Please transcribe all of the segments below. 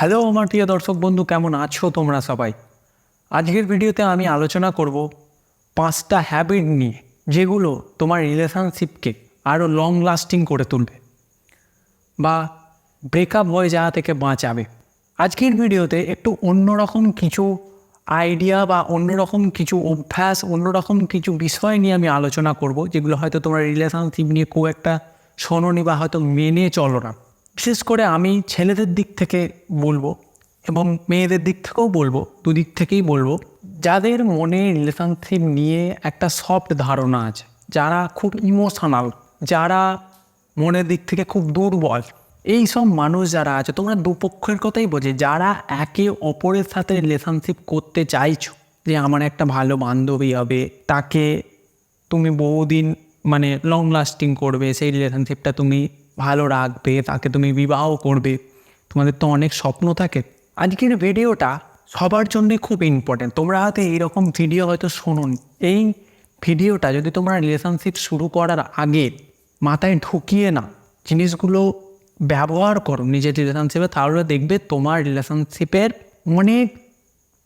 Hello আমার প্রিয় দর্শক বন্ধু, কেমন আছো তোমরা সবাই? আজকের ভিডিওতে আমি আলোচনা করব পাঁচটা হ্যাবিট নিয়ে, যেগুলো তোমার রিলেশনশিপকে আরও লং লাস্টিং করে তুলবে বা ব্রেকআপ হয়ে যাওয়া থেকে বাঁচাবে। আজকের ভিডিওতে একটু অন্যরকম কিছু আইডিয়া বা অন্যরকম কিছু অভ্যাস, অন্যরকম কিছু বিষয় নিয়ে আমি আলোচনা করব, যেগুলো হয়তো তোমার রিলেশনশিপ নিয়ে খুব একটা শোনোনি বা হয়তো মেনে চলো না। বিশেষ করে আমি ছেলেদের দিক থেকে বলব এবং মেয়েদের দিক থেকেও বলব, দুদিক থেকেই বলব, যাদের মনে রিলেশনশিপ নিয়ে একটা সফট ধারণা আছে, যারা খুব ইমোশনাল যারা মনের দিক থেকে খুব দুর্বল এই সব মানুষ যারা আছে, তোমরা দুপক্ষের কথাই বোঝে যারা একে অপরের সাথে রিলেশনশিপ করতে চাইছো যে আমার একটা ভালো বান্ধবী হবে, তাকে তুমি বহুদিন মানে লং লাস্টিং করবে, সেই রিলেশনশিপটা তুমি ভালো রাখবে, তাকে তুমি বিবাহ করবে। তোমাদের তো অনেক স্বপ্ন থাকে। আজকের ভিডিওটা সবার জন্যে খুব ইম্পর্টেন্ট তোমরা হয়তো এইরকম ভিডিও হয়তো শোনোনি। এই ভিডিওটা যদি তোমরা রিলেশনশিপ শুরু করার আগে মাথায় ঢুকিয়ে না জিনিসগুলো ব্যবহার করো, নিজের রিলেশনশিপে তাহলে দেখবে তোমার রিলেশনশিপের অনেক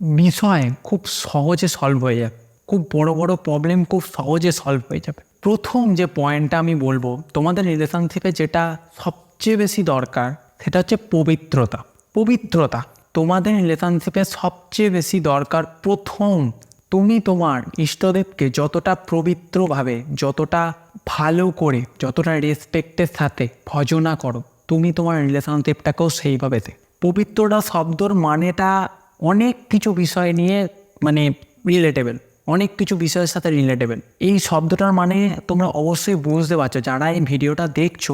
বিষয় খুব সহজে সলভ হয়ে যাবে। খুব বড় বড় প্রবলেম খুব সহজে সলভ হয়ে যাবে। প্রথম যে পয়েন্টটা আমি বলব, তোমাদের রিলেশনশিপে যেটা সবচেয়ে বেশি দরকার, সেটা হচ্ছে পবিত্রতা। পবিত্রতা তোমাদের রিলেশনশিপে সবচেয়ে বেশি দরকার। প্রথম, তুমি তোমার ইষ্টদেবকে যতটা পবিত্রভাবে, যতটা ভালো করে, যতটা রেসপেক্টের সাথে ভজনা করো, তুমি তোমার রিলেশনশিপটাকেও সেইভাবে পবিত্রতা শব্দর মানেটা অনেক কিছু বিষয় নিয়ে মানে রিলেটেবল অনেক কিছু বিষয়ের সাথে রিলেটেবল এই শব্দটার মানে তোমরা অবশ্যই বুঝতে পারছ, যারা এই ভিডিওটা দেখছ,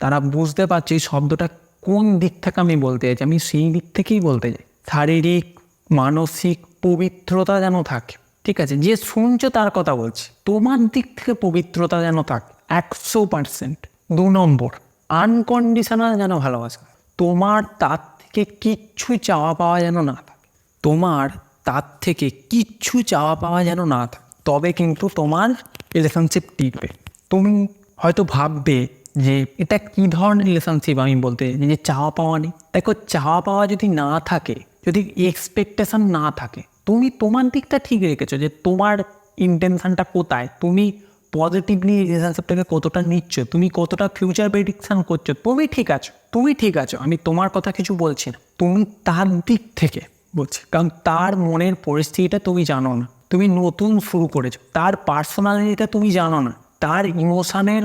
তারা বুঝতে পারছে এই শব্দটা কোন দিক থেকে আমি বলতে চাইছি। আমি সেই দিক থেকেই বলতে চাই। শারীরিক, মানসিক পবিত্রতা যেন থাকে, ঠিক আছে? যে শুনছো তার কথা বলছি। তোমার দিক থেকে পবিত্রতা যেন থাকে, একশো পার্সেন্ট দু নম্বর আনকন্ডিশনাল যেন ভালোবাসা। তোমার তার থেকে কিচ্ছু চাওয়া পাওয়া যেন না থাকে। তোমার তার থেকে কিচ্ছু চাওয়া পাওয়া যেন না তবে কিন্তু তোমার রিলেশনশিপ টিকবে। তুমি হয়তো ভাববে যে এটা কী ধরনের রিলেশনশিপ আমি বলতে যে চাওয়া পাওয়া নেই। দেখো, চাওয়া পাওয়া যদি না থাকে, যদি এক্সপেকটেশন না থাকে, তুমি তোমার দিকটা ঠিক রেখেছো যে তোমার ইন্টেনশনটা কোথায়? তুমি পজিটিভলি রিলেশনশিপটাকে কতটা নিচ্ছ? তুমি কতটা ফিউচার প্রেডিকশান করছ? তুমি ঠিক আছো, তুমি ঠিক আছো। আমি তোমার কথা কিছু বলছি না। তুমি তার দিক থেকে বলছি, কারণ তার মনের পরিস্থিতিটা তুমি জানো না। তুমি নতুন শুরু করেছ। তার পার্সোনালিটিটা তুমি জানো না। তার ইমোশানের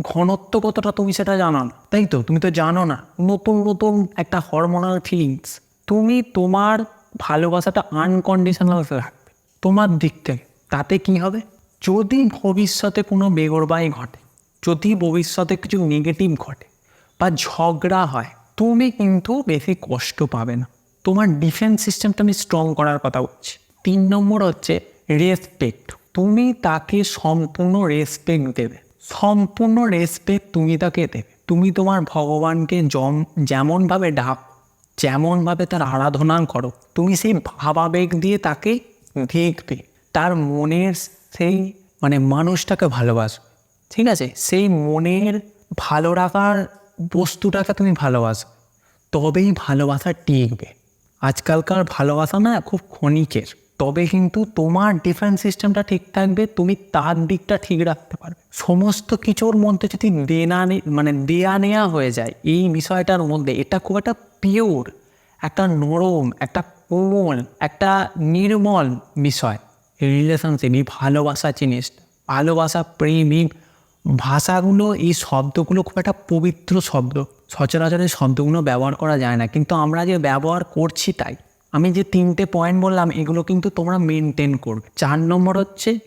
ঘনত্ব কতটা তুমি সেটা জানো না। তাই তো? তুমি তো জানো না। নতুন নতুন একটা হরমোনাল ফিলিংস তুমি তোমার ভালোবাসাটা আনকন্ডিশনাল রাখবে তোমার দিক থেকে। তাতে কি হবে? যদি ভবিষ্যতে কোনো বেগরবাই ঘটে, যদি ভবিষ্যতে কিছু নেগেটিভ ঘটে বা ঝগড়া হয়, তুমি কিন্তু বেশি কষ্ট পাবে না। তোমার ডিফেন্স সিস্টেমটা আমি স্ট্রং করার কথা বলছি। তিন নম্বর হচ্ছে রেসপেক্ট তুমি তাকে সম্পূর্ণ রেসপেক্ট দেবে। সম্পূর্ণ রেসপেক্ট তুমি তাকে দেবে। তুমি তোমার ভগবানকে জম যেমনভাবে ডাক, যেমনভাবে তার আরাধনা করো, তুমি সেই ভাবাবেগ দিয়ে তাকে দেখবে। তার মনের সেই মানে মানুষটাকে ভালোবাসো ঠিক আছে? সেই মনের ভালো রাখার বস্তুটাকে তুমি ভালোবাসো তবেই ভালোবাসা টিকবে। আজকালকার ভালোবাসা না খুব ক্ষণিকের। তবে কিন্তু তোমার ডিফেন্স সিস্টেমটা ঠিক থাকবে, তুমি তার দিকটা ঠিক রাখতে পারবে। সমস্ত কিছুর মধ্যে যদি দেনা মানে দেয়া নেয়া হয়ে যায়, এই বিষয়টার মধ্যে এটা খুব একটা পিওর একটা নরম, একটা কোমল, একটা নির্মল বিষয়। রিলেশনশিপ এই ভালোবাসা জিনিসটা। ভালোবাসা প্রেম এই ভাষাগুলো, এই শব্দগুলো খুব একটা পবিত্র শব্দ। সচরাচর এই শব্দগুলো ব্যবহার করা যায় না। কিন্তু আমরা যে ব্যবহার করছি তাই। আমি যে তিনটে পয়েন্ট বললাম, এগুলো কিন্তু তোমরা মেনটেন করবে। চার নম্বর হচ্ছে,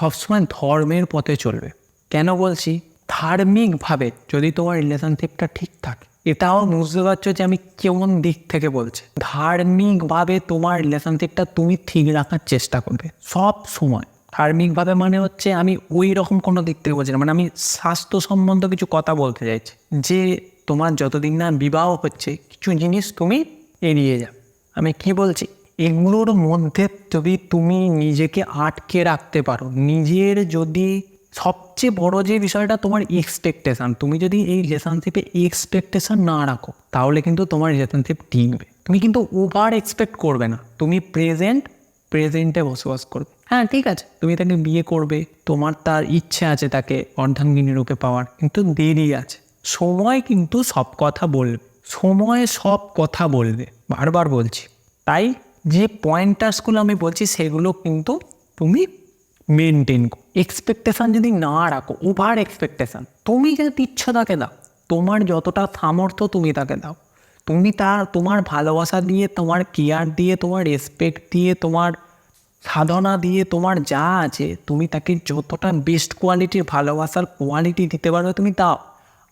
সবসময় ধর্মের পথে চলবে। কেন বলছি? ধার্মিকভাবে যদি তোমার রিলেশনশিপটা ঠিক থাকে, এটাও বুঝতে পারছ যে আমি কেমন দিক থেকে বলছি। ধার্মিকভাবে তোমার রিলেশনশিপটা তুমি ঠিক রাখার চেষ্টা করবে। সব সময় ধার্মিকভাবে মানে হচ্ছে আমি ওই রকম কোনো দিক থেকে বলছি না। মানে আমি স্বাস্থ্য সম্বন্ধ কিছু কথা বলতে চাইছি। যে তোমার যতদিন না বিবাহ হচ্ছে, কিছু জিনিস তুমি এড়িয়ে যাও। আমি কি বলছি? এগুলোর মধ্যে যদি তুমি নিজেকে আটকে রাখতে পারো, নিজের যদি সবচেয়ে বড় যে বিষয়টা তোমার এক্সপেকটেশন তুমি যদি এই রিলেশনশিপে এক্সপেকটেশন না রাখো, তাহলে কিন্তু তোমার রিলেশনশিপ টিকবে তুমি কিন্তু ওভার এক্সপেক্ট করবে না। তুমি প্রেজেন্ট প্রেজেন্টে বসবাস করবে। হ্যাঁ ঠিক আছে। তুমি তাকে বিয়ে করবে, তোমার তার ইচ্ছে আছে তাকে অর্ধাঙ্গিনী রূপে পাওয়ার, কিন্তু দেরি আছে। সময় কিন্তু সব কথা বলবে, সময় সব কথা বলবে, বারবার বলছি। তাই যে পয়েন্টার্সগুলো আমি বলছি, সেগুলো কিন্তু তুমি মেনটেন এক্সপেকটেশন যদি না রাখো ওভার এক্সপেকটেশন তুমি যদি ইচ্ছা তাকে দাও। তোমার যতটা সামর্থ্য তুমি তাকে দাও। তুমি তার, তোমার ভালোবাসা দিয়ে, তোমার কেয়ার দিয়ে, তোমার রেসপেক্ট দিয়ে, তোমার সাধনা দিয়ে তোমার যা আছে, তুমি তাকে যতটা বেস্ট কোয়ালিটির ভালোবাসার কোয়ালিটি দিতে পারবে, তুমি দাও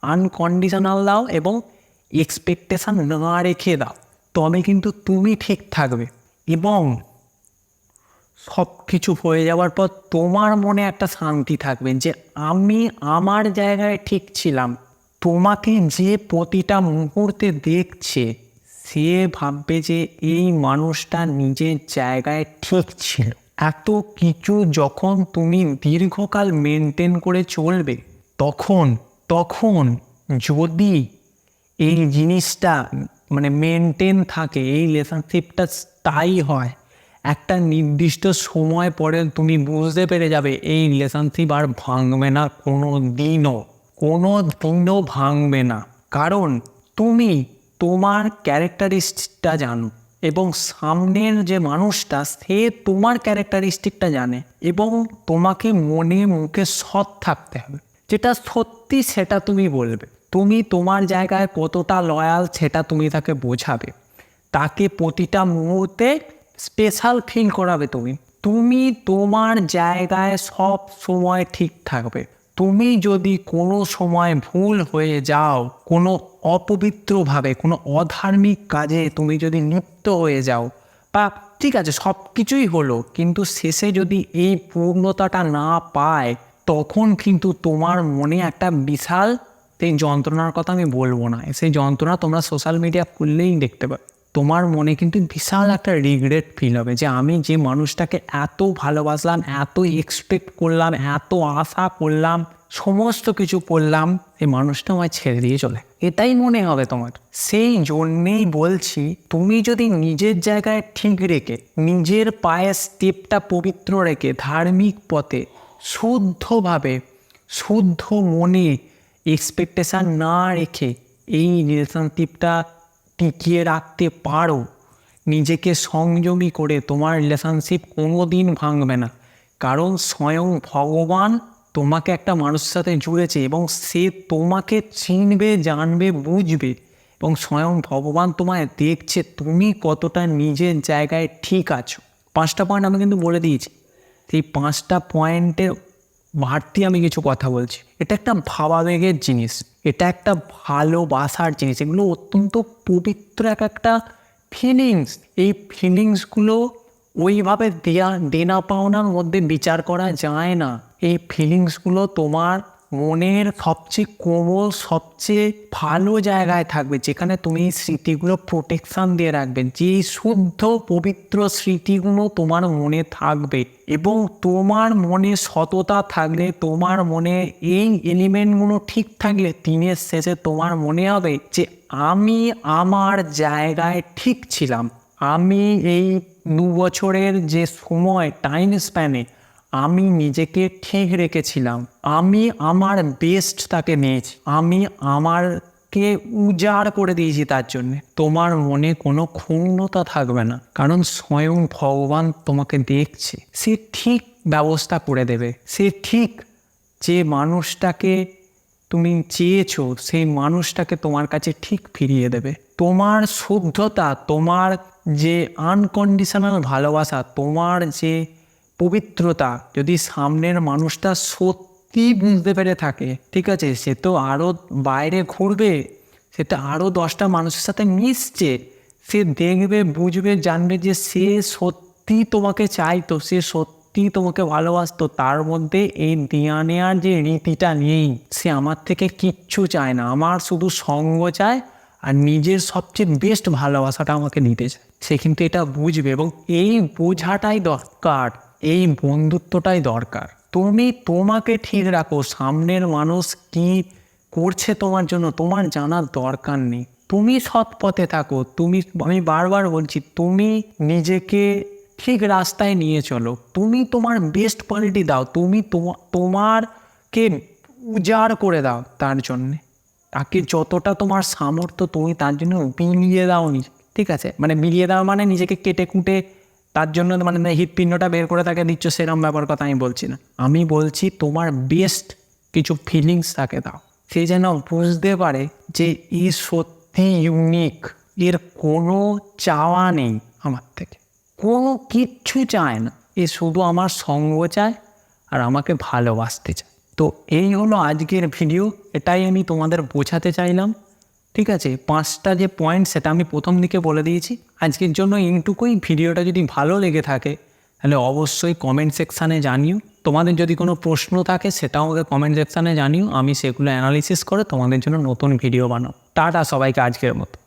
আনকন্ডিশনাল দাও এবং এক্সপেকটেশান না রেখে দাও। তবে কিন্তু তুমি ঠিক থাকবে এবং সব কিছু হয়ে যাওয়ার পর তোমার মনে একটা শান্তি থাকবে যে আমি আমার জায়গায় ঠিক ছিলাম। তোমাকে যে প্রতিটা মুহূর্তে দেখছে সে ভাববে যে এই মানুষটা নিজের জায়গায় ঠিক ছিল। এত কিছু যখন তুমি দীর্ঘকাল মেনটেন করে চলবে, তখন তখন যদি এই জিনিসটা মানে মেনটেন থাকে, এই রিলেশনশিপটা স্থায়ী হয়, একটা নির্দিষ্ট সময় পরে তুমি বুঝতে পেরে যাবে এই রিলেশনশিপ আর ভাঙবে না কোনো দিনও কোনো দিনও ভাঙবে না। কারণ তুমি তোমার ক্যারেক্টারিস্টিকটা জানো এবং সামনের যে মানুষটা সে তোমার ক্যারেক্টারিস্টিকটা জানে এবং তোমাকে মনে মুখে সৎ থাকতে হবে। যেটা সত্যি সেটা তুমি বলবে। তুমি তোমার জায়গায় কতটা লয়াল সেটা তুমি তাকে বোঝাবে। তাকে প্রতিটা মুহূর্তে স্পেশাল ফিল করাবে তুমি। তুমি তোমার জায়গায় সব সময় ঠিক থাকবে। তুমি যদি কোনো সময় ভুল হয়ে যাও, কোনো অপবিত্রভাবে, কোনো অধার্মিক কাজে তুমি যদি লিপ্ত হয়ে যাও, বা ঠিক আছে সব কিছুই হলো, কিন্তু শেষে যদি এই পূর্ণতাটা না পায়, তখন কিন্তু তোমার মনে একটা বিশাল, সেই যন্ত্রণার কথা আমি বলব না। সেই যন্ত্রণা তোমরা সোশ্যাল মিডিয়া খুললেই দেখতে পাবে। তোমার মনে কিন্তু বিশাল একটা রিগ্রেট ফিল হবে যে আমি যে মানুষটাকে এত ভালোবাসলাম, এত এক্সপেক্ট করলাম, এত আশা করলাম, সমস্ত কিছু করলাম, এই মানুষটা আমায় ছেড়ে দিয়ে চলে। এটাই মনে হবে তোমার। সেই জন্যেই বলছি, তুমি যদি নিজের জায়গায় ঠিক রেখে, নিজের পায়ে স্টেপটা পবিত্র রেখে, ধার্মিক পথে, শুদ্ধভাবে, শুদ্ধ মনে এক্সপেকটেশান না রেখে, এই রিলেশনশিপটা টিকিয়ে রাখতে পারো। নিজেকে সংযমী করে তোমার রিলেশনশিপ কোনো দিন ভাঙবে না। কারণ স্বয়ং ভগবান তোমাকে একটা মানুষের সাথে জুড়েছে এবং সে তোমাকে চিনবে, জানবে, বুঝবে এবং স্বয়ং ভগবান তোমায় দেখছে তুমি কতটা নিজের জায়গায় ঠিক আছো। পাঁচটা পয়েন্ট আমি কিন্তু বলে দিয়েছি। সেই পাঁচটা পয়েন্টের বাড়তি আমি কিছু কথা বলছি। এটা একটা ভাবাবেগের জিনিস। এটা একটা ভালোবাসার জিনিস। এগুলো অত্যন্ত পবিত্র এক একটা ফিলিংস এই ফিলিংসগুলো ওইভাবে দেয়া, দেনা পাওনার মধ্যে বিচার করা যায় না। এই ফিলিংসগুলো তোমার মনের সবচেয়ে কোমল, সবচেয়ে ভালো জায়গায় থাকবে, যেখানে তুমি স্মৃতিগুলো প্রোটেকশান দিয়ে রাখবে, যে শুদ্ধ, পবিত্র স্মৃতিগুলো তোমার মনে থাকবে এবং তোমার মনে সততা থাকলে, তোমার মনে এই এলিমেন্টগুলো ঠিক থাকলে, দিনের শেষে তোমার মনে হবে যে আমি আমার জায়গায় ঠিক ছিলাম। আমি এই দু বছরের যে সময় টাইম স্প্যানে আমি নিজেকে ঠিক রেখেছিলাম। আমি আমার বেস্ট তাকে নিয়েছি। আমি আমারকে উজাড় করে দিয়েছি তার জন্যে। তোমার মনে কোনো ক্ষুণ্ণতা থাকবে না, কারণ স্বয়ং ভগবান তোমাকে দেখছে। সে ঠিক ব্যবস্থা করে দেবে। সে ঠিক যে মানুষটাকে তুমি চেয়েছো, সেই মানুষটাকে তোমার কাছে ঠিক ফিরিয়ে দেবে। তোমার শুদ্ধতা, তোমার যে আনকন্ডিশনাল ভালোবাসা, তোমার যে পবিত্রতা, যদি সামনের মানুষটা সত্যি বুঝতে পেরে থাকে, ঠিক আছে, সে তো আরও বাইরে ঘুরবে, সে তো আরও দশটা মানুষের সাথে মিশছে, সে দেখবে, বুঝবে, জানবে যে সে সত্যি তোমাকে চাইতো, সে সত্যি তোমাকে ভালোবাসতো, তার মধ্যে এই দেয়া নেওয়ার যে রীতিটা নেই, সে আমার থেকে কিচ্ছু চায় না, আমার শুধু সঙ্গ চায় আর নিজের সবচেয়ে বেস্ট ভালোবাসাটা আমাকে নিতে চায়। সে কিন্তু এটা বুঝবে এবং এই বোঝাটাই দরকার। এই বন্ধুত্বটাই দরকার। তুমি তোমাকে ঠিক রাখো, সামনের মানুষ কি করছে তোমার জন্য তোমার জানার দরকার নেই। তুমি সৎ পথে থাকো, তুমি, আমি বারবার বলছি, তুমি নিজেকে ঠিক রাস্তায় নিয়ে চলো। তুমি তোমার বেস্ট কোয়ালিটি দাও, তুমি তোমা- তোমারকে উজাড় করে দাও তার জন্যে। তাকে যতটা তোমার সামর্থ্য তুমি তার জন্য বিলিয়ে দাও ঠিক আছে? মানে বিলিয়ে দাও মানে নিজেকে কেটে কুটে তার জন্য মানে হৃৎপিণ্ডটা বের করে তাকে দিচ্ছ সেরম ব্যাপার কথা আমি বলছি না। আমি বলছি তোমার বেস্ট কিছু ফিলিংস তাকে দাও। সে যেন বুঝতে পারে যে ই সত্যি ইউনিক এর কোনো চাওয়া নেই আমার থেকে। কোনো কিচ্ছু চায় না। এ শুধু আমার সঙ্গ চায় আর আমাকে ভালোবাসতে চায়। তো এই হলো আজকের ভিডিও এটাই আমি তোমাদের বোঝাতে চাইলাম। ঠিক আছে, পাঁচটা যে পয়েন্ট সেটা আমি প্রথম দিকে বলে দিয়েছি। আজকের জন্য এইটুকুই। ভিডিওটা যদি ভালো লেগে থাকে, তাহলে অবশ্যই কমেন্ট সেকশানে জানিও। তোমাদের যদি কোনো প্রশ্ন থাকে, সেটাও আমাকে কমেন্ট সেকশানে জানিও। আমি সেগুলো অ্যানালিসিস করে তোমাদের জন্য নতুন ভিডিও বানাও টাটা সবাইকে আজকের মতো।